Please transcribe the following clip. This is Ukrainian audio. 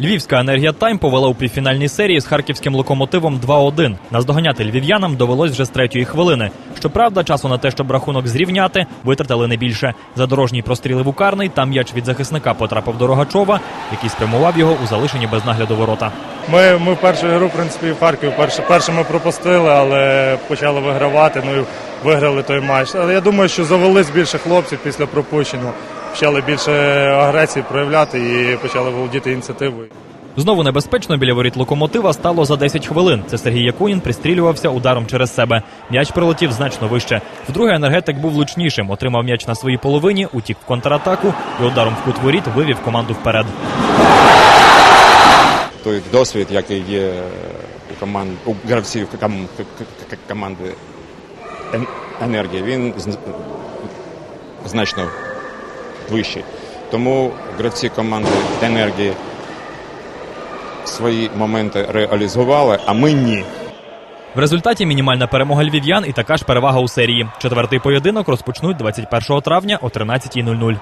Львівська енергія Тайм повела у півфінальній серії з харківським локомотивом 2-1. Наздоганяти львів'янам довелось вже з третьої хвилини. Щоправда, часу на те, щоб рахунок зрівняти, витратили не більше. Задорожній прострілив у карний, там м'яч від захисника потрапив до Рогачова, який спрямував його у залишені без нагляду ворота. Ми, ми першу гру, в принципі, в Харкові перше, перше ми пропустили, але почали вигравати. Ну і виграли той матч. Але я думаю, що завелись більше хлопців після пропущеного. Почали більше агресії проявляти і почали володіти ініціативою. Знову небезпечно біля воріт локомотива стало за 10 хвилин. Це Сергій Якунін пристрілювався ударом через себе. М'яч прилетів значно вище. Вдруге енергетик був влучнішим, отримав м'яч на своїй половині, утік в контратаку і ударом в кут воріт вивів команду вперед. той досвід, який є у команд у гравців ком- к- к- к- команди «Ен- енергії, він зн- значно вищий. Тому гравці команди енергії свої моменти реалізували, а ми ні. В результаті мінімальна перемога львів'ян і така ж перевага у серії. Четвертий поєдинок розпочнуть 21 травня о 13.00.